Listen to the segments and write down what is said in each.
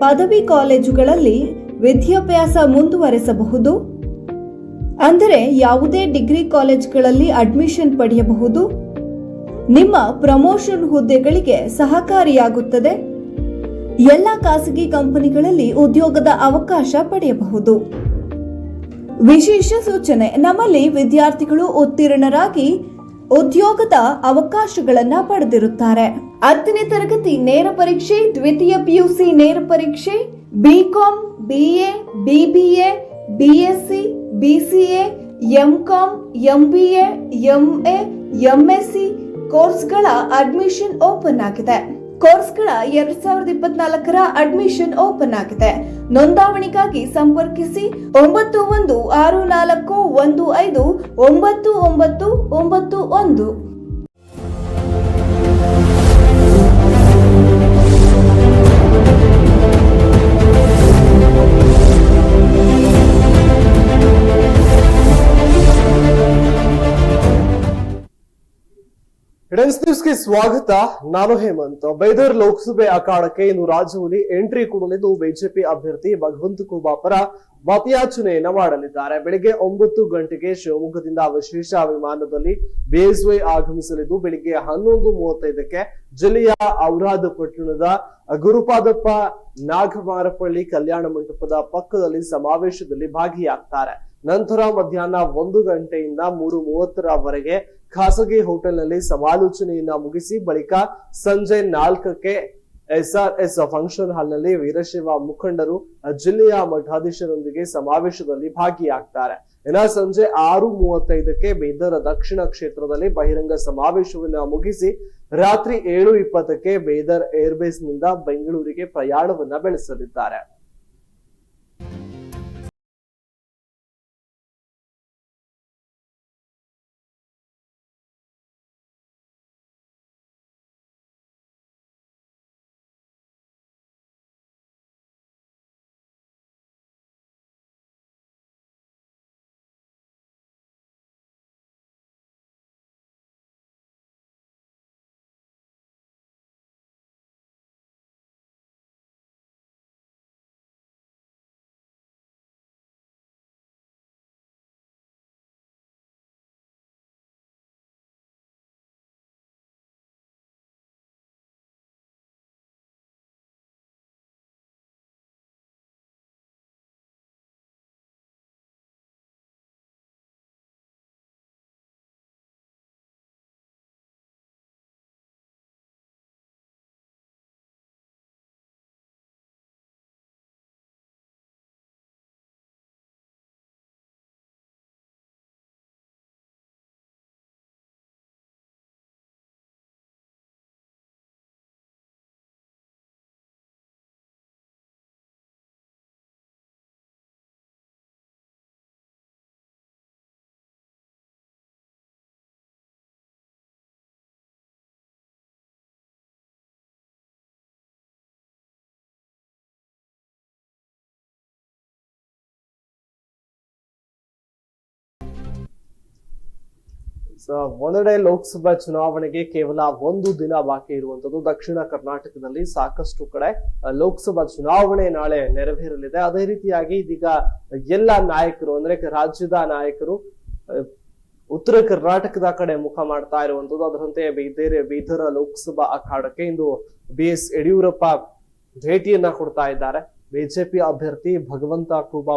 ಪದವಿ ಕಾಲೇಜುಗಳಲ್ಲಿ ವಿದ್ಯಾಭ್ಯಾಸ ಮುಂದುವರೆಸಬಹುದು. ಅಂದರೆ ಯಾವುದೇ ಡಿಗ್ರಿ ಕಾಲೇಜ್ಗಳಲ್ಲಿ ಅಡ್ಮಿಷನ್ ಪಡೆಯಬಹುದು. ನಿಮ್ಮ ಪ್ರಮೋಷನ್ ಹುದ್ದೆಗಳಿಗೆ ಸಹಕಾರಿಯಾಗುತ್ತದೆ. ಎಲ್ಲ ಖಾಸಗಿ ಕಂಪನಿಗಳಲ್ಲಿ ಉದ್ಯೋಗದ ಅವಕಾಶ ಪಡೆಯಬಹುದು. ವಿಶೇಷ ಸೂಚನೆ, ನಮ್ಮಲ್ಲಿ ವಿದ್ಯಾರ್ಥಿಗಳು ಉತ್ತೀರ್ಣರಾಗಿ ಉದ್ಯೋಗದ ಅವಕಾಶಗಳನ್ನ ಪಡೆದಿರುತ್ತಾರೆ. ಹತ್ತನೇ ತರಗತಿ ನೇರ ಪರೀಕ್ಷೆ, ದ್ವಿತೀಯ ಪಿಯುಸಿ ನೇರ ಪರೀಕ್ಷೆ BCom BA BBA BSc BCA MCom MBA MA MSc ಕೋರ್ಸ್ಗಳ ಅಡ್ಮಿಷನ್ ಓಪನ್ ಆಗಿದೆ. ಕೋರ್ಸ್ಗಳ ಎರಡ್ ಸಾವಿರದ ಇಪ್ಪತ್ನಾಲ್ಕರ ಅಡ್ಮಿಷನ್ ಓಪನ್ ಆಗಿದೆ. ನೋಂದಾವಣಿಗಾಗಿ ಸಂಪರ್ಕಿಸಿ ಒಂಬತ್ತು ಒಂದು ಆರು ನಾಲ್ಕು ಒಂದು ಐದು ಒಂಬತ್ತು ಒಂಬತ್ತು ಒಂಬತ್ತು ಒಂದು. ಹಿಡನ್ಸ್ ನ್ಯೂಸ್ಗೆ ಸ್ವಾಗತ. ನಾನು ಹೇಮಂತ್. ಬೈದರ್ ಲೋಕಸಭೆ ಅಖಾಡಕ್ಕೆ ಇನ್ನು ರಾಜ್ಯದಲ್ಲಿ ಎಂಟ್ರಿ ಕೊಡಲಿದ್ದು ಬಿಜೆಪಿ ಅಭ್ಯರ್ಥಿ ಭಗವಂತ ಖೂಬಾ ಪರ ಮತಯಾಚನೆಯನ್ನ ಮಾಡಲಿದ್ದಾರೆ. ಬೆಳಿಗ್ಗೆ ಒಂಬತ್ತು ಗಂಟೆಗೆ ಶಿವಮೊಗ್ಗದಿಂದ ವಿಶೇಷ ವಿಮಾನದಲ್ಲಿ ಬಿಎಸ್ವೈ ಆಗಮಿಸಲಿದ್ದು, ಬೆಳಿಗ್ಗೆ ಹನ್ನೊಂದು ಮೂವತ್ತೈದಕ್ಕೆ ಜಿಲ್ಲೆಯ ಔರಾದ ಪಟ್ಟಣದ ಗುರುಪಾದಪ್ಪ ನಾಗಮಾರಪಳ್ಳಿ ಕಲ್ಯಾಣ ಮಂಟಪದ ಪಕ್ಕದಲ್ಲಿ ಸಮಾವೇಶದಲ್ಲಿ ಭಾಗಿಯಾಗ್ತಾರೆ. ನಂತರ ಮಧ್ಯಾಹ್ನ ಒಂದು ಗಂಟೆಯಿಂದ ಮೂರು ಮೂವತ್ತರವರೆಗೆ ಖಾಸಗಿ ಹೋಟೆಲ್ನಲ್ಲಿ ಸಮಾಲೋಚನೆಯನ್ನ ಮುಗಿಸಿ ಬಳಿಕ ಸಂಜೆ ನಾಲ್ಕಕ್ಕೆ ಎಸ್ಆರ್ಎಸ್ ಫಂಕ್ಷನ್ ಹಾಲ್ನಲ್ಲಿ ವೀರಶೈವ ಮುಖಂಡರು, ಜಿಲ್ಲೆಯ ಮಠಾಧೀಶರೊಂದಿಗೆ ಸಮಾವೇಶದಲ್ಲಿ ಭಾಗಿಯಾಗ್ತಾರೆ. ಇನ್ನ ಸಂಜೆ ಆರು ಮೂವತ್ತೈದಕ್ಕೆ ಬೀದರ್ ದಕ್ಷಿಣ ಕ್ಷೇತ್ರದಲ್ಲಿ ಬಹಿರಂಗ ಸಮಾವೇಶವನ್ನ ಮುಗಿಸಿ ರಾತ್ರಿ ಏಳು ಇಪ್ಪತ್ತಕ್ಕೆ ಬೀದರ್ ಏರ್ಬೇಸ್ನಿಂದ ಬೆಂಗಳೂರಿಗೆ ಪ್ರಯಾಣವನ್ನ ಬೆಳೆಸಲಿದ್ದಾರೆ. ಸೊ ಒಂದೆಡೆ ಲೋಕಸಭಾ ಚುನಾವಣೆಗೆ ಕೇವಲ ಒಂದು ದಿನ ಬಾಕಿ ಇರುವಂತದ್ದು ದಕ್ಷಿಣ ಕರ್ನಾಟಕದಲ್ಲಿ ಸಾಕಷ್ಟು ಕಡೆ ಲೋಕಸಭಾ ಚುನಾವಣೆ ನಾಳೆ ನೆರವೇರಲಿದೆ. ಅದೇ ರೀತಿಯಾಗಿ ಇದೀಗ ಎಲ್ಲ ನಾಯಕರು ಅಂದ್ರೆ ರಾಜ್ಯದ ನಾಯಕರು ಉತ್ತರ ಕರ್ನಾಟಕದ ಕಡೆ ಮುಖ ಮಾಡ್ತಾ ಇರುವಂತದ್ದು, ಅದರಂತೆ ಬೀದರ್ ಬೀದರ ಲೋಕಸಭಾ ಅಖಾಡಕ್ಕೆ ಇಂದು ಬಿ ಎಸ್ ಯಡಿಯೂರಪ್ಪ ಭೇಟಿಯನ್ನ ಕೊಡ್ತಾ ಇದ್ದಾರೆ. ಬಿಜೆಪಿ ಅಭ್ಯರ್ಥಿ ಭಗವಂತ ಖೂಬಾ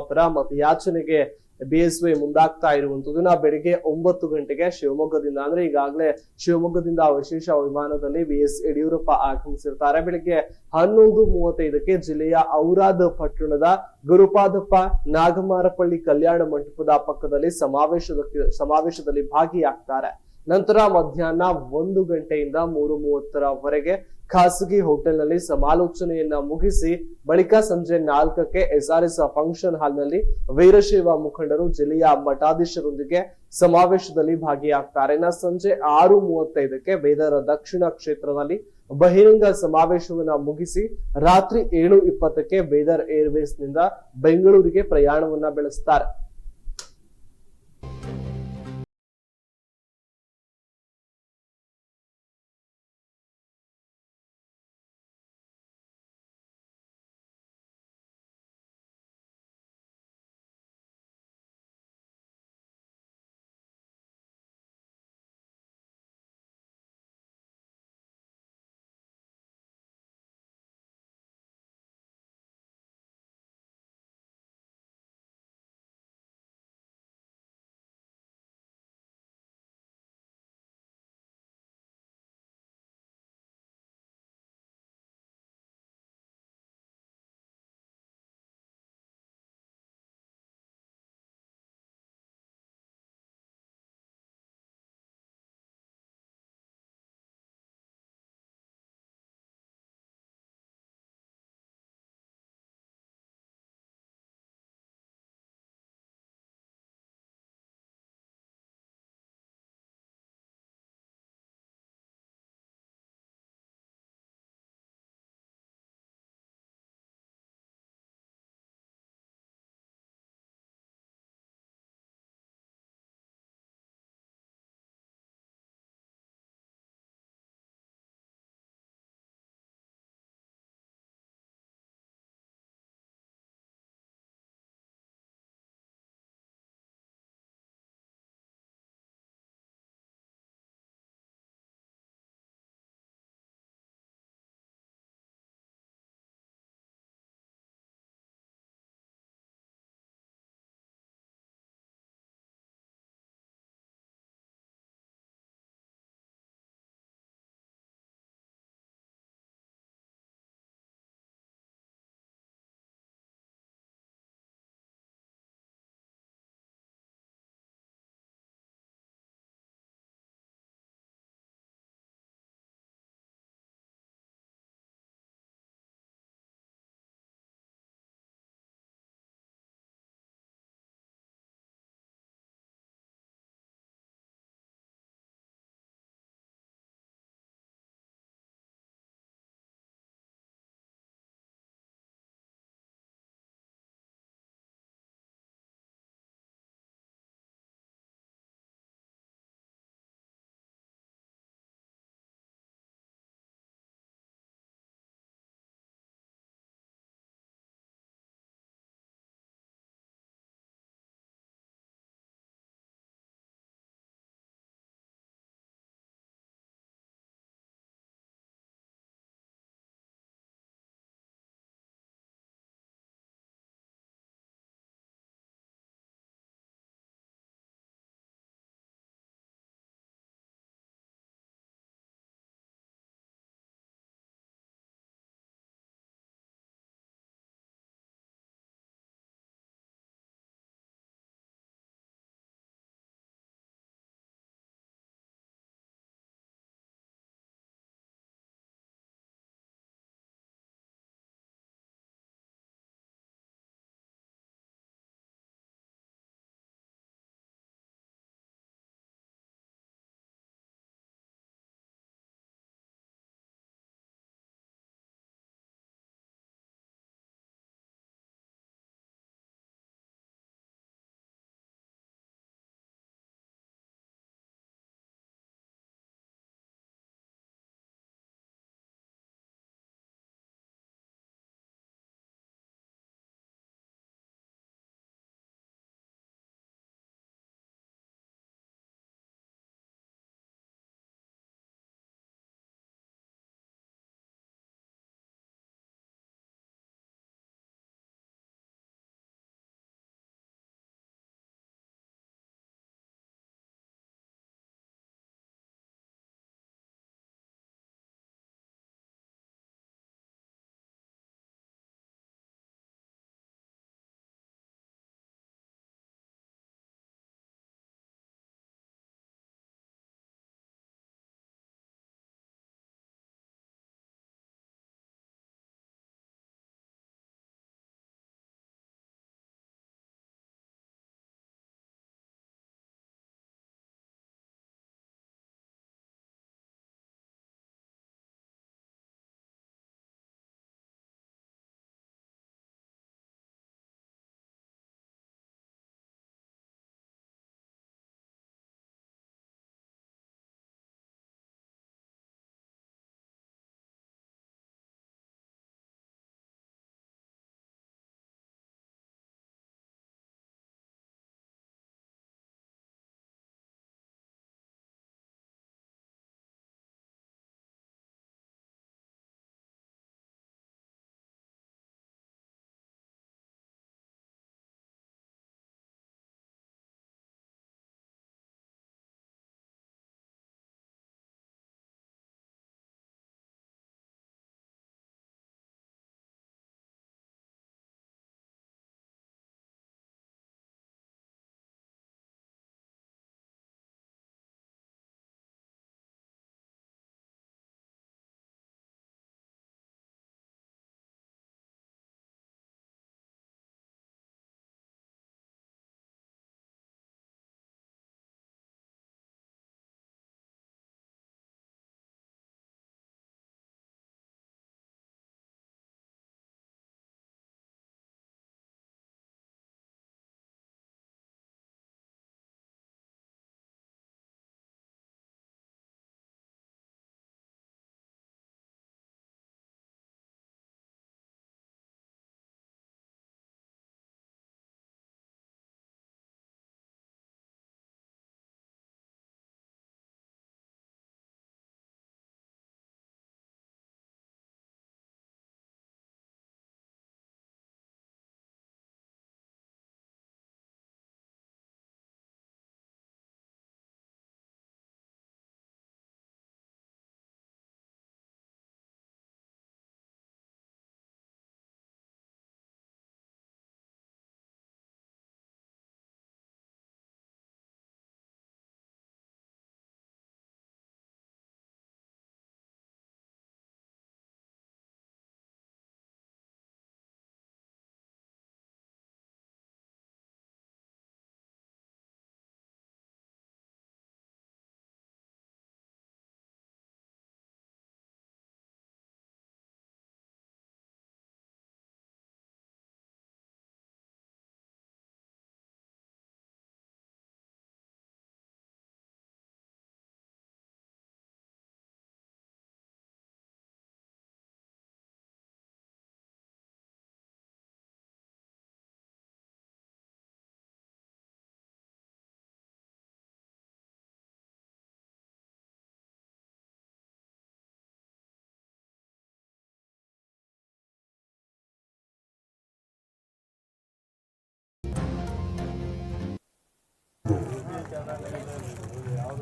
ಪರ ಎಸ್ ವೈ ಮುಂದಾಗ್ತಾ ಇರುವಂತದ್ದು ನಾ ಬೆಳಿಗ್ಗೆ ಒಂಬತ್ತು ಗಂಟೆಗೆ ಶಿವಮೊಗ್ಗದಿಂದ, ಅಂದ್ರೆ ಈಗಾಗಲೇ ಶಿವಮೊಗ್ಗದಿಂದ ವಿಶೇಷ ವಿಮಾನದಲ್ಲಿ ಬಿ ಎಸ್ ಯಡಿಯೂರಪ್ಪ ಆಗಮಿಸಿರ್ತಾರೆ. ಬೆಳಿಗ್ಗೆ ಹನ್ನೊಂದು ಮೂವತ್ತೈದಕ್ಕೆ ಜಿಲ್ಲೆಯ ಔರಾದ ಪಟ್ಟಣದ ಗುರುಪಾದಪ್ಪ ನಾಗಮಾರಪಳ್ಳಿ ಕಲ್ಯಾಣ ಮಂಟಪದ ಪಕ್ಕದಲ್ಲಿ ಸಮಾವೇಶದ, ಸಮಾವೇಶದಲ್ಲಿ ಭಾಗಿಯಾಗ್ತಾರೆ. ನಂತರ ಮಧ್ಯಾಹ್ನ ಒಂದು ಗಂಟೆಯಿಂದ ಮೂರು ಮೂವತ್ತರವರೆಗೆ ಖಾಸಗಿ ಹೋಟೆಲ್ನಲ್ಲಿ ಸಮಾಲೋಚನೆಯನ್ನ ಮುಗಿಸಿ ಬಳಿಕ ಸಂಜೆ ನಾಲ್ಕಕ್ಕೆ ಎಸ್ಆರ್ಎಸ್ ಫಂಕ್ಷನ್ ಹಾಲ್ನಲ್ಲಿ ವೀರಶೈವ ಮುಖಂಡರು ಜಿಲ್ಲೆಯ ಮಠಾಧೀಶರೊಂದಿಗೆ ಸಮಾವೇಶದಲ್ಲಿ ಭಾಗಿಯಾಗ್ತಾರೆ. ಸಂಜೆ ಆರು ಮೂವತ್ತೈದಕ್ಕೆ ಬೇದರ ದಕ್ಷಿಣ ಕ್ಷೇತ್ರದಲ್ಲಿ ಬಹಿರಂಗ ಸಮಾವೇಶವನ್ನ ಮುಗಿಸಿ ರಾತ್ರಿ ಏಳು ಇಪ್ಪತ್ತಕ್ಕೆ ಬೇದರ್ ಏರ್ವೇಸ್ನಿಂದ ಬೆಂಗಳೂರಿಗೆ ಪ್ರಯಾಣವನ್ನ ಬೆಳೆಸ್ತಾರೆ.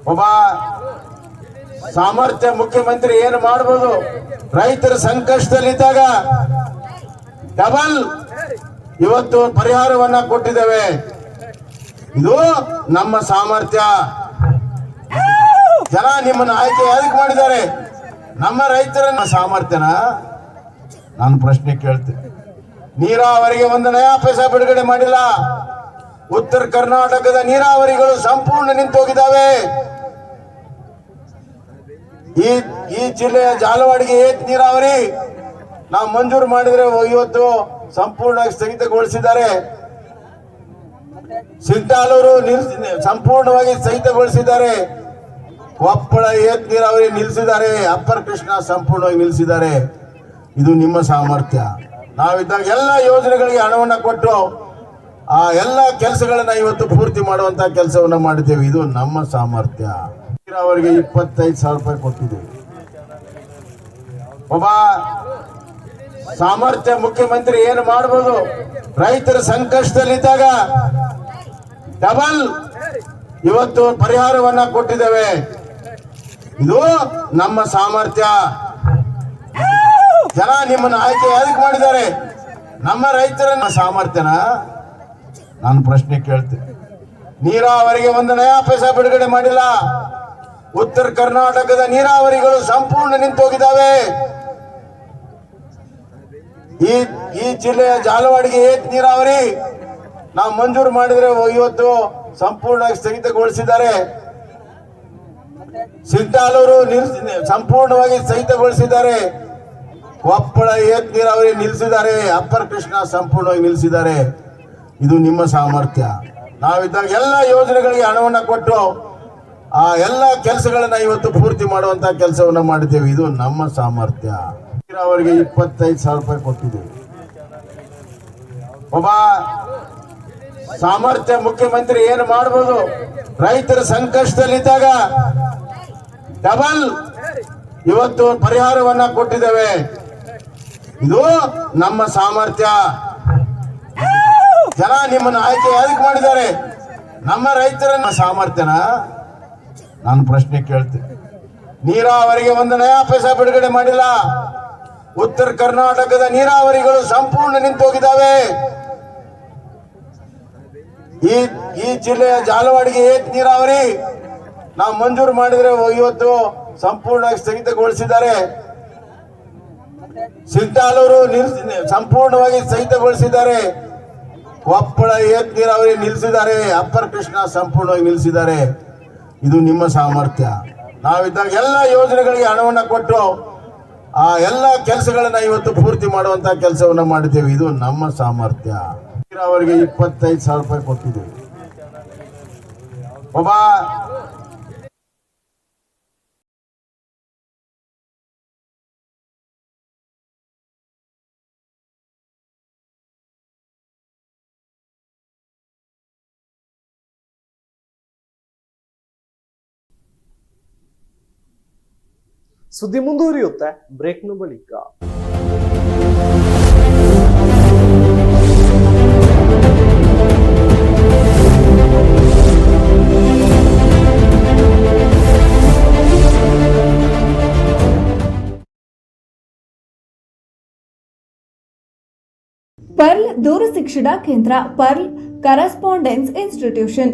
ಒಬ್ಬ ಸಾಮರ್ಥ್ಯ ಮುಖ್ಯಮಂತ್ರಿ ಏನು ಮಾಡಬಹುದು ರೈತರ ಸಂಕಷ್ಟದಲ್ಲಿದ್ದಾಗ ಡಬಲ್ ಇವತ್ತು ಪರಿಹಾರವನ್ನ ಕೊಟ್ಟಿದ್ದೇವೆ. ಇದು ನಮ್ಮ ಸಾಮರ್ಥ್ಯ. ಜನ ನಿಮ್ಮನ್ನು ಆಯ್ಕೆ ಯಾರಿಗೆ ಮಾಡಿದ್ದಾರೆ? ನಮ್ಮ ರೈತರ ಸಾಮರ್ಥ್ಯನ ನಾನು ಪ್ರಶ್ನೆ ಕೇಳ್ತೀನಿ. ನೀರಾವರಿಗೆ ಒಂದು ನಯಾ ಪೈಸಾ ಬಿಡುಗಡೆ ಮಾಡಿಲ್ಲ. ಉತ್ತರ ಕರ್ನಾಟಕದ ನೀರಾವರಿಗಳು ಸಂಪೂರ್ಣ ನಿಂತು ಹೋಗಿದ್ದಾವೆ ಈ ಈ ಜಿಲ್ಲೆಯ ಜಾಲವಾಡಿಗೆ ಏತ್ ನೀರಾವರಿ. ನಾವು ಮಂಜೂರು ಮಾಡಿದ್ರೆ ಇವತ್ತು ಸಂಪೂರ್ಣವಾಗಿ ಸ್ಥಗಿತಗೊಳಿಸಿದ್ದಾರೆ. ಸಿಂತಾಲೂರು ಸಂಪೂರ್ಣವಾಗಿ ಸ್ಥಗಿತಗೊಳಿಸಿದ್ದಾರೆ. ಕೊಪ್ಪಳ ಏತ್ ನೀರಾವರಿ ನಿಲ್ಲಿಸಿದ್ದಾರೆ ಅಪ್ಪರ್ ಕೃಷ್ಣ ಸಂಪೂರ್ಣವಾಗಿ ನಿಲ್ಲಿಸಿದ್ದಾರೆ ಇದು ನಿಮ್ಮ ಸಾಮರ್ಥ್ಯ. ನಾವಿದ್ದಾಗ ಎಲ್ಲ ಯೋಜನೆಗಳಿಗೆ ಹಣವನ್ನು ಕೊಟ್ಟು, ಆ ಎಲ್ಲ ಕೆಲಸಗಳನ್ನ ಇವತ್ತು ಪೂರ್ತಿ ಮಾಡುವಂತ ಕೆಲಸವನ್ನು ಮಾಡಿದ್ದೇವೆ. ಇದು ನಮ್ಮ ಸಾಮರ್ಥ್ಯ. ಅವರಿಗೆ ಇಪ್ಪತ್ತೈದು ಸಾವಿರ ರೂಪಾಯಿ ಕೊಟ್ಟಿದ್ದೇವೆ. ಒಬ್ಬ ಸಾಮರ್ಥ್ಯ ಮುಖ್ಯಮಂತ್ರಿ ಏನು ಮಾಡಬಹುದು ರೈತರ ಸಂಕಷ್ಟದಲ್ಲಿದ್ದಾಗ ಡಬಲ್ ಇವತ್ತು ಪರಿಹಾರವನ್ನ ಕೊಟ್ಟಿದ್ದೇವೆ. ಇದು ನಮ್ಮ ಸಾಮರ್ಥ್ಯ. ಜನ ನಿಮ್ಮನ್ನ ಆಯ್ಕೆ ಯಾಕೆ ಮಾಡಿದ್ದಾರೆ? ನಮ್ಮ ರೈತರ ಸಾಮರ್ಥ್ಯನ ನಾನು ಪ್ರಶ್ನೆ ಕೇಳ್ತೀನಿ. ನೀರಾವರಿಗೆ ಒಂದು ನಯಾ ಪೈಸಾ ಬಿಡುಗಡೆ ಮಾಡಿಲ್ಲ. ಉತ್ತರ ಕರ್ನಾಟಕದ ನೀರಾವರಿಗಳು ಸಂಪೂರ್ಣ ನಿಂತೋಗಿದ್ದಾವೆ. ಈ ಈ ಜಿಲ್ಲೆಯ ಜಾಲವಾಡಿಗೆ ಏತ್ ನೀರಾವರಿ ನಾವು ಮಂಜೂರು ಮಾಡಿದ್ರೆ ಇವತ್ತು ಸಂಪೂರ್ಣವಾಗಿ ಸ್ಥಗಿತಗೊಳಿಸಿದ್ದಾರೆ. ನಿಲ್ಸ್ ಸಂಪೂರ್ಣವಾಗಿ ಸ್ಥಗಿತಗೊಳಿಸಿದ್ದಾರೆ. ಕೊಪ್ಪಳ ಏತ್ ನೀರಾವರಿ ನಿಲ್ಲಿಸಿದ್ದಾರೆ. ಅಪ್ಪರ್ ಕೃಷ್ಣ ಸಂಪೂರ್ಣವಾಗಿ ನಿಲ್ಲಿಸಿದ್ದಾರೆ. ಇದು ನಿಮ್ಮ ಸಾಮರ್ಥ್ಯ. ನಾವಿದ್ದಾಗ ಎಲ್ಲ ಯೋಜನೆಗಳಿಗೆ ಹಣವನ್ನು ಕೊಟ್ಟು ಆ ಎಲ್ಲ ಕೆಲಸಗಳನ್ನ ಇವತ್ತು ಪೂರ್ತಿ ಮಾಡುವಂತ ಕೆಲಸವನ್ನ ಮಾಡಿದ್ದೇವೆ. ಇದು ನಮ್ಮ ಸಾಮರ್ಥ್ಯ. ಅವರಿಗೆ ಇಪ್ಪತ್ತೈದು ಸಾವಿರ ರೂಪಾಯಿ ಕೊಟ್ಟಿದ್ದೇವೆ. ಒಬ್ಬ ಸಾಮರ್ಥ್ಯ ಮುಖ್ಯಮಂತ್ರಿ ಏನು ಮಾಡಬಹುದು ರೈತರ ಸಂಕಷ್ಟದಲ್ಲಿದ್ದಾಗ ಡಬಲ್ ಇವತ್ತು ಪರಿಹಾರವನ್ನ ಕೊಟ್ಟಿದ್ದೇವೆ. ಇದು ನಮ್ಮ ಸಾಮರ್ಥ್ಯ. ಜನ ನಿಮ್ಮನ್ನು ಆಯ್ಕೆ ಯಾದಕ್ಕೆ ಮಾಡಿದ್ದಾರೆ? ನಮ್ಮ ರೈತರ ಸಾಮರ್ಥ್ಯನ ನಾನು ಪ್ರಶ್ನೆ ಕೇಳ್ತೀನಿ ನೀರಾವರಿಗೆ ಒಂದು ನಯಾ ಪೈಸಾ ಬಿಡುಗಡೆ ಮಾಡಿಲ್ಲ. ಉತ್ತರ ಕರ್ನಾಟಕದ ನೀರಾವರಿಗಳು ಸಂಪೂರ್ಣ ನಿಂತೋಗಿದ್ದಾವೆ. ಈ ಈ ಜಿಲ್ಲೆಯ ಜಾಲವಾಡಿಗೆ ಏತ್ ನೀರಾವರಿ. ನಾವು ಮಂಜೂರು ಮಾಡಿದ್ರೆ ಇವತ್ತು ಸಂಪೂರ್ಣವಾಗಿ ಸ್ಥಗಿತಗೊಳಿಸಿದ್ದಾರೆ. ಸಿದ್ದಾಲೂರು ಸಂಪೂರ್ಣವಾಗಿ ಸ್ಥಗಿತಗೊಳಿಸಿದ್ದಾರೆ. ಕೊಪ್ಪಳ ಏತ್ ನೀರಾವರಿ ನಿಲ್ಲಿಸಿದ್ದಾರೆ ಅಪ್ಪರ್ ಕೃಷ್ಣ ಸಂಪೂರ್ಣವಾಗಿ ನಿಲ್ಲಿಸಿದ್ದಾರೆ ಇದು ನಿಮ್ಮ ಸಾಮರ್ಥ್ಯ. ನಾವಿದ್ದಾಗ ಎಲ್ಲ ಯೋಜನೆಗಳಿಗೆ ಹಣವನ್ನು ಕೊಟ್ಟು ಆ ಎಲ್ಲ ಕೆಲಸಗಳನ್ನ ಇವತ್ತು ಪೂರ್ತಿ ಮಾಡುವಂತ ಕೆಲಸವನ್ನ ಮಾಡಿದ್ದೇವೆ. ಇದು ನಮ್ಮ ಸಾಮರ್ಥ್ಯ. ಅವರಿಗೆ ಇಪ್ಪತ್ತೈದು ಸಾವಿರ ರೂಪಾಯಿ ಕೊಟ್ಟಿದ್ದೇವೆ. ಒಬ್ಬ ಸುದ್ದಿ ಮುಂದುವರಿಯುತ್ತೆ ಬ್ರೇಕ್ನ ಬಳಿಕ ಪರ್ಲ್ ದೂರ ಶಿಕ್ಷಣ ಕೇಂದ್ರ Pearl correspondence institution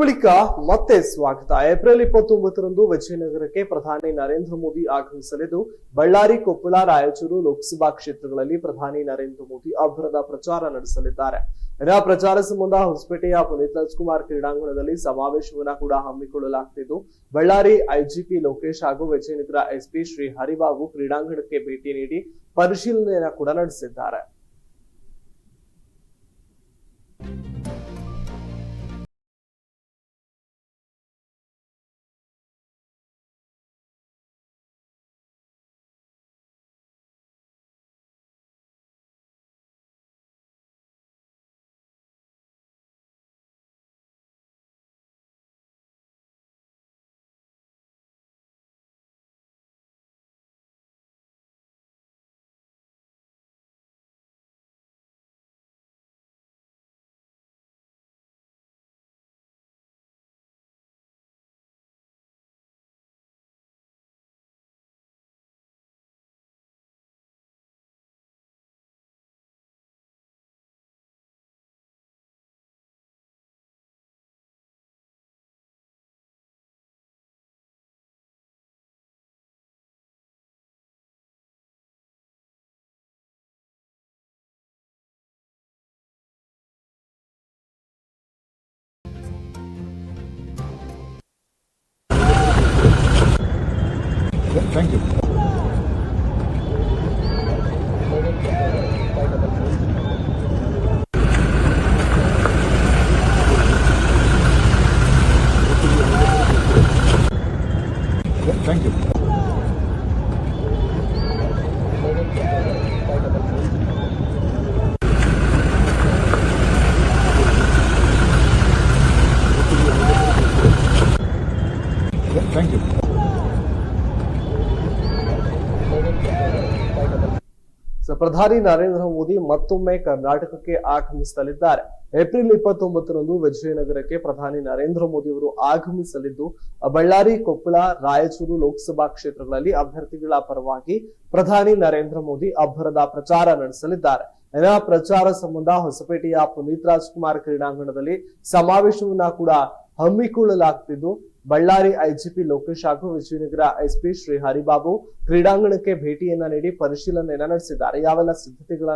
ಬ್ರೇಕ್ನ ಬಳಿಕ ಮತ್ತೆ ಸ್ವಾಗತ. ಏಪ್ರಿಲ್ ಇಪ್ಪತ್ತೊಂಬತ್ತರಂದು ವಿಜಯನಗರಕ್ಕೆ ಪ್ರಧಾನಿ ನರೇಂದ್ರ ಮೋದಿ ಆಗಮಿಸಲಿದ್ದು, ಬಳ್ಳಾರಿ, ಕೊಪ್ಪಳ, ರಾಯಚೂರು ಲೋಕಸಭಾ ಕ್ಷೇತ್ರಗಳಲ್ಲಿ ಪ್ರಧಾನಿ ನರೇಂದ್ರ ಮೋದಿ ಅಭ್ರದ ಪ್ರಚಾರ ನಡೆಸಲಿದ್ದಾರೆ. ಇದರ ಪ್ರಚಾರ ಸಂಬಂಧ ಹೊಸಪೇಟೆಯ ಪುನೀತ್ ರಾಜ್ಕುಮಾರ್ ಕ್ರೀಡಾಂಗಣದಲ್ಲಿ ಸಮಾವೇಶವನ್ನ ಕೂಡ ಹಮ್ಮಿಕೊಳ್ಳಲಾಗ್ತಿದ್ದು, ಬಳ್ಳಾರಿ ಐಜಿಪಿ ಲೋಕೇಶ್ ಹಾಗೂ ವಿಜಯನಗರ ಎಸ್ಪಿ ಶ್ರೀ ಹರಿಬಾಬು ಕ್ರೀಡಾಂಗಣಕ್ಕೆ ಭೇಟಿ ನೀಡಿ ಪರಿಶೀಲನೆಯನ್ನ ಕೂಡ ನಡೆಸಿದ್ದಾರೆ. Thank you. ಪ್ರಧಾನಿ ನರೇಂದ್ರ ಮೋದಿ ಮತ್ತೊಮ್ಮೆ ಕರ್ನಾಟಕಕ್ಕೆ ಆಗಮಿಸಲಿದ್ದಾರೆ. ಏಪ್ರಿಲ್ ಇಪ್ಪತ್ತೊಂಬತ್ತರಂದು ವಿಜಯನಗರಕ್ಕೆ ಪ್ರಧಾನಿ ನರೇಂದ್ರ ಮೋದಿ ಅವರು ಆಗಮಿಸಲಿದ್ದು, ಬಳ್ಳಾರಿ, ಕೊಪ್ಪಳ, ರಾಯಚೂರು ಲೋಕಸಭಾ ಕ್ಷೇತ್ರಗಳಲ್ಲಿ ಅಭ್ಯರ್ಥಿಗಳ ಪರವಾಗಿ ಪ್ರಧಾನಿ ನರೇಂದ್ರ ಮೋದಿ ಅಬ್ಬರದ ಪ್ರಚಾರ ನಡೆಸಲಿದ್ದಾರೆ. ಇನ್ನ ಪ್ರಚಾರ ಸಂಬಂಧ ಹೊಸಪೇಟೆಯ ಪುನೀತ್ ರಾಜ್ಕುಮಾರ್ ಕ್ರೀಡಾಂಗಣದಲ್ಲಿ ಸಮಾವೇಶವನ್ನ ಕೂಡ ಹಮ್ಮಿಕೊಳ್ಳಲಾಗ್ತಿದ್ದು ಬಳ್ಳಾರಿ ಐಜಿಪಿ ಲೋಕೇಶ್ ಹಾಗೂ ವಿಜಯನಗರ ಎಸ್ಪಿ ಶ್ರೀ ಹರಿಬಾಬು ಕ್ರೀಡಾಂಗಣಕ್ಕೆ ಭೇಟಿಯನ್ನ ನೀಡಿ ಪರಿಶೀಲನೆಯನ್ನ ನಡೆಸಿದ್ದಾರೆ. ಯಾವೆಲ್ಲ ಸಿದ್ಧತೆಗಳ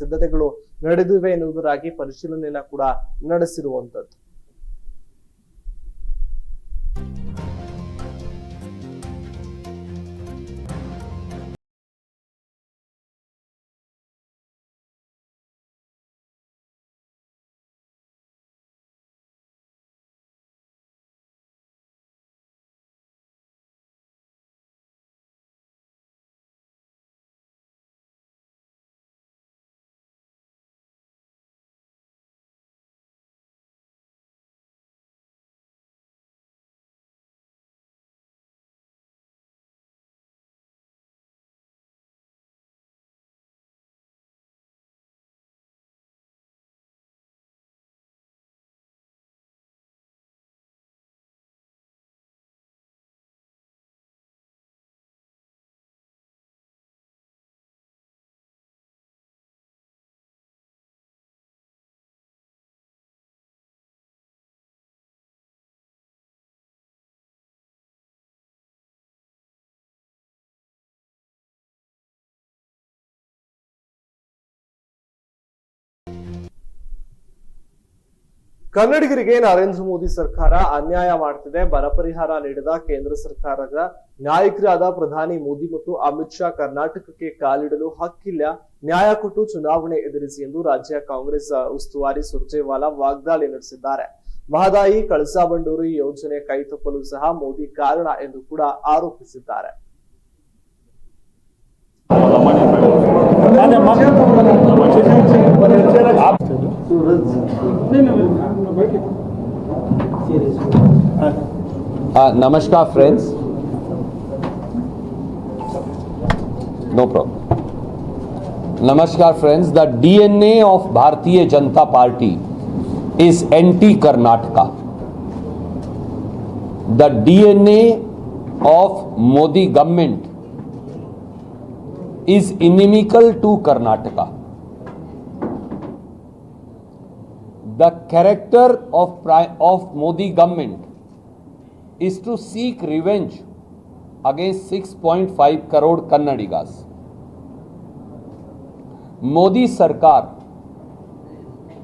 ಸಿದ್ಧತೆಗಳು ನಡೆದಿವೆ ಎನ್ನುವುದರಾಗಿ ಪರಿಶೀಲನೆಯನ್ನ ಕೂಡ ನಡೆಸಿರುವಂತದ್ದು. ಕನ್ನಡಿಗರಿಗೆ ನರೇಂದ್ರ ಮೋದಿ ಸರ್ಕಾರ ಅನ್ಯಾಯ ಮಾಡ್ತಿದೆ ಬರ ಪರಿಹಾರ ನೀಡಿದ ಕೇಂದ್ರ ಸರ್ಕಾರದ ನಾಯಕರಾದ ಪ್ರಧಾನಿ ಮೋದಿ ಮತ್ತು ಅಮಿತ್ ಶಾ ಕರ್ನಾಟಕಕ್ಕೆ ಕಾಲಿಡಲು ಹಕ್ಕಿಲ್ಲ ನ್ಯಾಯ ಕೊಟ್ಟು ಚುನಾವಣೆ ಎದುರಿಸಿ ಎಂದು ರಾಜ್ಯ ಕಾಂಗ್ರೆಸ್ ಉಸ್ತುವಾರಿ ಸುರ್ಜೇವಾಲಾ ವಾಗ್ದಾಳಿ ನಡೆಸಿದ್ದಾರೆ. ಮಹದಾಯಿ ಕಳಸಾ ಬಂಡೂರಿ ಯೋಜನೆ ಕೈತಪ್ಪಲು ಸಹ ಮೋದಿ ಕಾರಣ ಎಂದು ಕೂಡ ಆರೋಪಿಸಿದ್ದಾರೆ. नमस्कार फ्रेंड्स नो प्रॉब्लम नमस्कार friends the DNA of Bharatiya Janata Party is anti Karnataka the DNA of Modi government is inimical to Karnataka The character of, pri- of Modi government is to seek revenge against 6.5 crore Kannadigas Modi सरकार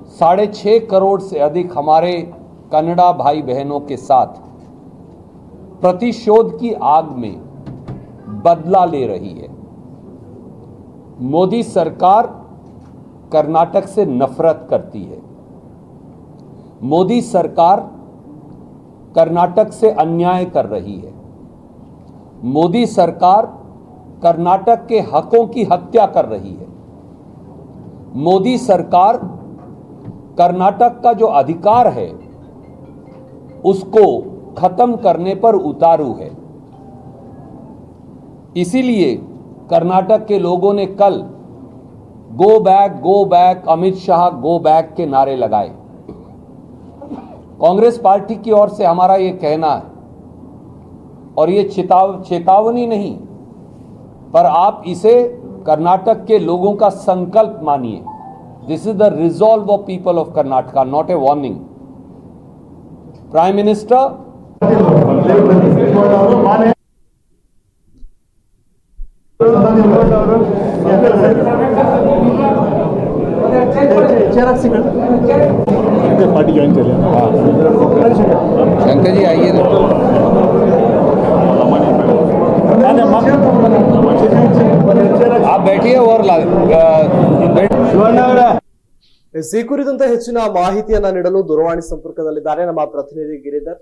साढ़े छः करोड़ से अधिक हमारे कन्नड़ा भाई बहनों के साथ प्रतिशोध की आग में बदला ले रही है। मोदी सरकार कर्नाटक से नफरत करती है। मोदी सरकार कर्नाटक से अन्याय कर रही है। मोदी सरकार कर्नाटक के हकों की हत्या कर रही है। मोदी सरकार कर्नाटक का जो अधिकार है, उसको खत्म करने पर उतारू है। इसीलिए कर्नाटक के लोगों ने कल go back go back, Amit Shah go back के नारे लगाए। कांग्रेस पार्टी की ओर से हमारा ये कहना है, और ये चेताव, चेतावनी नहीं, पर आप इसे कर्नाटक के लोगों का संकल्प मानिए। This is the resolve of people of Karnataka not a warning prime minister Shankar ji आइए ना आप बैठिए और ला- अ, बैठ- ಎಸ್, ಈ ಕುರಿತಂತೆ ಹೆಚ್ಚಿನ ಮಾಹಿತಿಯನ್ನ ನೀಡಲು ದೂರವಾಣಿ ಸಂಪರ್ಕದಲ್ಲಿದ್ದಾರೆ ನಮ್ಮ ಪ್ರತಿನಿಧಿ ಗಿರಿಧರ್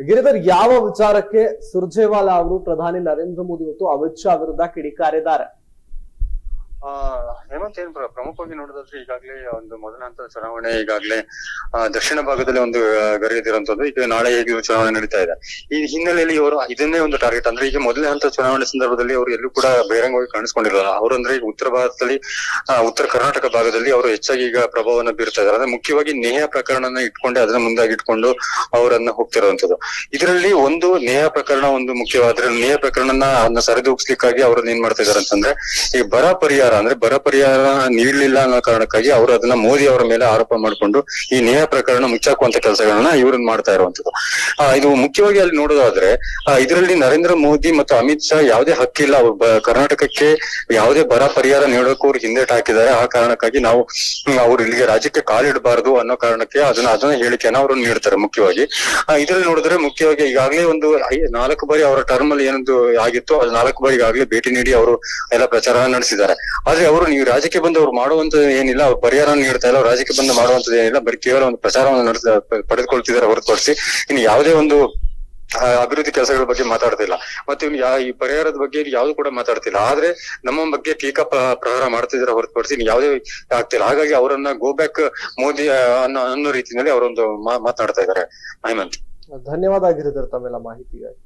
ಗಿರಿಧರ್ ಯಾವ ವಿಚಾರಕ್ಕೆ ಸುರ್ಜೇವಾಲಾ ಅವರು ಪ್ರಧಾನಿ ನರೇಂದ್ರ ಮೋದಿ ಮತ್ತು ಅಮಿತ್ ಶಾ ವಿರುದ್ಧ ಕಿಡಿಕಾರಿದ್ದಾರೆ ಆ, ಹೇಮಂತ್ ಏನ್ ಪ್ರ- ಪ್ರಮುಖವಾಗಿ ನೋಡೋದಾದ್ರೆ ಈಗಾಗಲೇ ಒಂದು ಮೊದಲ ಹಂತದ ಚುನಾವಣೆ, ಈಗಾಗಲೇ ದಕ್ಷಿಣ ಭಾಗದಲ್ಲಿ ಒಂದು ಗರಿಯದಿರುವಂತದ್ದು ಈಗ ನಾಳೆ ಹೇಗೆ ಚುನಾವಣೆ ನಡೀತಾ ಇದೆ. ಈ ಹಿನ್ನೆಲೆಯಲ್ಲಿ ಇವರು ಇದನ್ನೇ ಒಂದು ಟಾರ್ಗೆಟ್ ಅಂದ್ರೆ ಈಗ ಮೊದಲನೇ ಹಂತದ ಚುನಾವಣೆ ಸಂದರ್ಭದಲ್ಲಿ ಅವರು ಎಲ್ಲೂ ಕೂಡ ಬಹಿರಂಗವಾಗಿ ಕಾಣಿಸ್ಕೊಂಡಿರಲ್ಲ ಅವರು ಅಂದ್ರೆ ಈಗ ಉತ್ತರ ಭಾರತದಲ್ಲಿ ಉತ್ತರ ಕರ್ನಾಟಕ ಭಾಗದಲ್ಲಿ ಅವರು ಹೆಚ್ಚಾಗಿ ಈಗ ಪ್ರಭಾವವನ್ನು ಬೀರ್ತಾ ಇದ್ದಾರೆ. ಅಂದ್ರೆ ಮುಖ್ಯವಾಗಿ ನೇಹ ಪ್ರಕರಣನ ಇಟ್ಕೊಂಡೆ, ಅದನ್ನ ಮುಂದಾಗಿ ಇಟ್ಕೊಂಡು ಅವರನ್ನ ಹೋಗ್ತಿರುವಂತದ್ದು. ಇದರಲ್ಲಿ ಒಂದು ನೇಹ ಪ್ರಕರಣ ಒಂದು ಮುಖ್ಯವಾದ್ರೆ, ನೇಹ ಪ್ರಕರಣನ, ಅದನ್ನ ಸರಿದೂಗಿಸ್ಲಿಕ್ಕಾಗಿ ಅವ್ರನ್ನ ಏನ್ ಮಾಡ್ತಾ ಇದಾರೆ ಅಂತಂದ್ರೆ, ಈ ಬರ ಪರಿಹಾರ ಅಂದ್ರೆ ಬರ ಪರಿಹಾರ ನೀಡ್ಲಿಲ್ಲ ಅನ್ನೋ ಕಾರಣಕ್ಕಾಗಿ ಅವರು ಅದನ್ನ ಮೋದಿ ಅವರ ಮೇಲೆ ಆರೋಪ ಮಾಡಿಕೊಂಡು ಈ ನೇಹ ಪ್ರಕರಣ ಮುಚ್ಚಾಕುವಂತ ಕೆಲಸಗಳನ್ನ ಇವ್ರನ್ನ ಮಾಡ್ತಾ ಇರುವಂತದ್ದು ಇದು ಮುಖ್ಯವಾಗಿ ಅಲ್ಲಿ ನೋಡೋದಾದ್ರೆ ಇದರಲ್ಲಿ ನರೇಂದ್ರ ಮೋದಿ ಮತ್ತು ಅಮಿತ್ ಶಾ ಯಾವುದೇ ಹಕ್ಕಿಲ್ಲ. ಕರ್ನಾಟಕಕ್ಕೆ ಯಾವುದೇ ಬರ ಪರಿಹಾರ ನೀಡೋಕ್ಕೂ ಅವ್ರು ಹಿಂದೇಟ್ ಹಾಕಿದ್ದಾರೆ. ಆ ಕಾರಣಕ್ಕಾಗಿ ನಾವು ಅವ್ರು ಇಲ್ಲಿಗೆ ರಾಜ್ಯಕ್ಕೆ ಕಾಲಿಡಬಾರದು ಅನ್ನೋ ಕಾರಣಕ್ಕೆ ಅದನ್ನ ಅದನ್ನ ಹೇಳಿಕೆಯನ್ನ ಅವರು ನೀಡ್ತಾರೆ ಮುಖ್ಯವಾಗಿ. ಇದರಲ್ಲಿ ನೋಡಿದ್ರೆ ಮುಖ್ಯವಾಗಿ ಈಗಾಗಲೇ ಒಂದು ನಾಲ್ಕು ಬಾರಿ ಅವರ ಟರ್ಮ್ ಅಲ್ಲಿ ಏನೊಂದು ಆಗಿತ್ತು. ಅದು ನಾಲ್ಕು ಬಾರಿ ಈಗಾಗಲೇ ಭೇಟಿ ನೀಡಿ ಅವರು ಎಲ್ಲ ಪ್ರಚಾರ ನಡೆಸಿದ್ದಾರೆ. ಆದ್ರೆ ಅವರು ನೀವು ರಾಜ್ಯಕ್ಕೆ ಬಂದು ಅವ್ರು ಮಾಡುವಂತದ್ದು ಏನಿಲ್ಲ, ಅವ್ರು ಪರಿಹಾರ ನೀಡ್ತಾ ಇಲ್ಲ ರಾಜಕೀಯ ಬಂದು ಮಾಡುವಂತದ್ದು ಏನಿಲ್ಲ, ಬರೀ ಕೇವಲ ಒಂದು ಪ್ರಚಾರವನ್ನು ನಡೆಸ ಪಡೆದುಕೊಳ್ತಿದ್ದಾರೆ ಹೊರತುಪಡಿಸಿ ಇನ್ನು ಯಾವುದೇ ಒಂದು ಅಭಿವೃದ್ಧಿ ಕೆಲಸಗಳ ಬಗ್ಗೆ ಮಾತಾಡ್ತಿಲ್ಲ ಮತ್ತೆ ಇವ್ನು ಯಾ, ಈ ಪರಿಹಾರದ ಬಗ್ಗೆ ಯಾವ್ದು ಕೂಡ ಮಾತಾಡ್ತಿಲ್ಲ. ಆದ್ರೆ ನಮ್ಮ ಬಗ್ಗೆ ಟೀಕಾ ಪ್ರ- ಪ್ರಹಾರ ಮಾಡ್ತಿದ್ರೆ ಹೊರತುಪಡಿಸಿ ಯಾವುದೇ ಆಗ್ತಿಲ್ಲ. ಹಾಗಾಗಿ ಅವರನ್ನ ಗೋ ಬ್ಯಾಕ್ ಮೋದಿ ಅನ್ನೋ ಅನ್ನೋ ರೀತಿಯಲ್ಲಿ ಅವರೊಂದು ಮಾ- ಮಾತನಾಡ್ತಾ ಇದ್ದಾರೆ. ಹೇಮಂತ್. ಧನ್ಯವಾದ ಗಿರಿಧರ್ ತಮ್ಮೆಲ್ಲ ಮಾಹಿತಿಗಾಗಿ.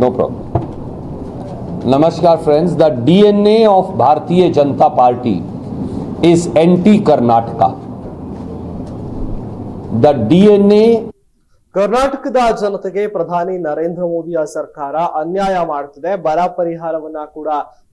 नो प्रॉब्लम नमस्कार friends the DNA of Bharatiya Janata Party is anti Karnataka the DNA ಕರ್ನಾಟಕದ ಜನತೆಗೆ ಪ್ರಧಾನಿ ನರೇಂದ್ರ ಮೋದಿಯ ಸರ್ಕಾರ ಅನ್ಯಾಯ ಮಾಡುತ್ತಿದೆ. ಬರ ಪರಿಹಾರವನ್ನ ಕೂಡ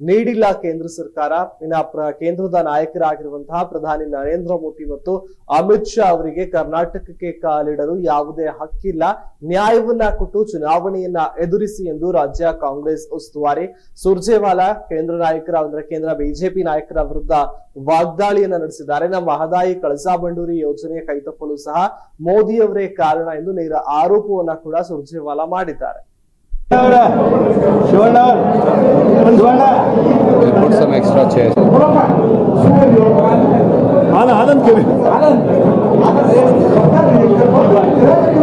ನೀಡಿಲ್ಲ ಕೇಂದ್ರ ಸರ್ಕಾರ. ಇನ್ನ ಕೇಂದ್ರದ ನಾಯಕರಾಗಿರುವಂತಹ ಪ್ರಧಾನಿ ನರೇಂದ್ರ ಮೋದಿ ಮತ್ತು ಅಮಿತ್ ಶಾ ಅವರಿಗೆ ಕರ್ನಾಟಕಕ್ಕೆ ಕಾಲಿಡಲು ಯಾವುದೇ ಹಕ್ಕಿಲ್ಲ. ನ್ಯಾಯವನ್ನ ಕೊಟ್ಟು ಚುನಾವಣೆಯನ್ನ ಎದುರಿಸಿ ಎಂದು ರಾಜ್ಯ ಕಾಂಗ್ರೆಸ್ ಉಸ್ತುವಾರಿ ಸುರ್ಜೇವಾಲಾ ಕೇಂದ್ರ ನಾಯಕರ ಅಂದ್ರೆ ಕೇಂದ್ರ ಬಿಜೆಪಿ ನಾಯಕರ ವಿರುದ್ಧ ವಾಗ್ದಾಳಿಯನ್ನ ನಡೆಸಿದ್ದಾರೆ. ನಮ್ಮ ಮಹದಾಯಿ ಕಳಸಾ ಬಂಡೂರಿ ಯೋಜನೆ ಕೈತಪ್ಪಲು ಸಹ ಮೋದಿ ಅವರೇ ಕಾರಣ ಎಂದು ನೇರ ಆರೋಪವನ್ನ ಕೂಡ ಸುರ್ಜೇವಾಲಾ ಮಾಡಿದ್ದಾರೆ put some extra chairs. Anand Anand ಕೇಳಿ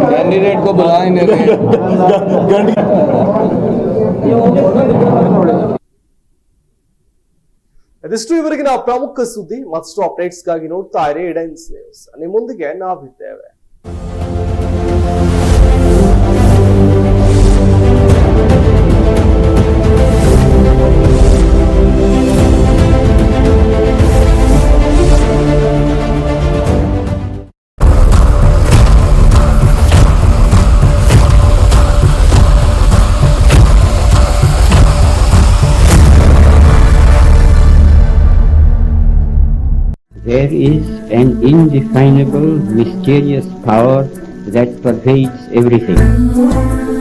कैंडिडेट को बुला ही नहीं रहे ಗಂಡಿ ಇದಿಷ್ಟು ಇವರೆಗಿನ ಪ್ರಮುಖ ಸುದ್ದಿ ಮತ್ತಷ್ಟು ಅಪ್ಡೇಟ್ಸ್ಗಾಗಿ ನೋಡ್ತಾ ಇರಿ ಇಡೆನ್ಸ್ ನ್ಯೂಸ್ ನಿಮ್ಮೊಂದಿಗೆ ನಾವಿದ್ದೇವೆ There is an indefinable, mysterious power that pervades everything.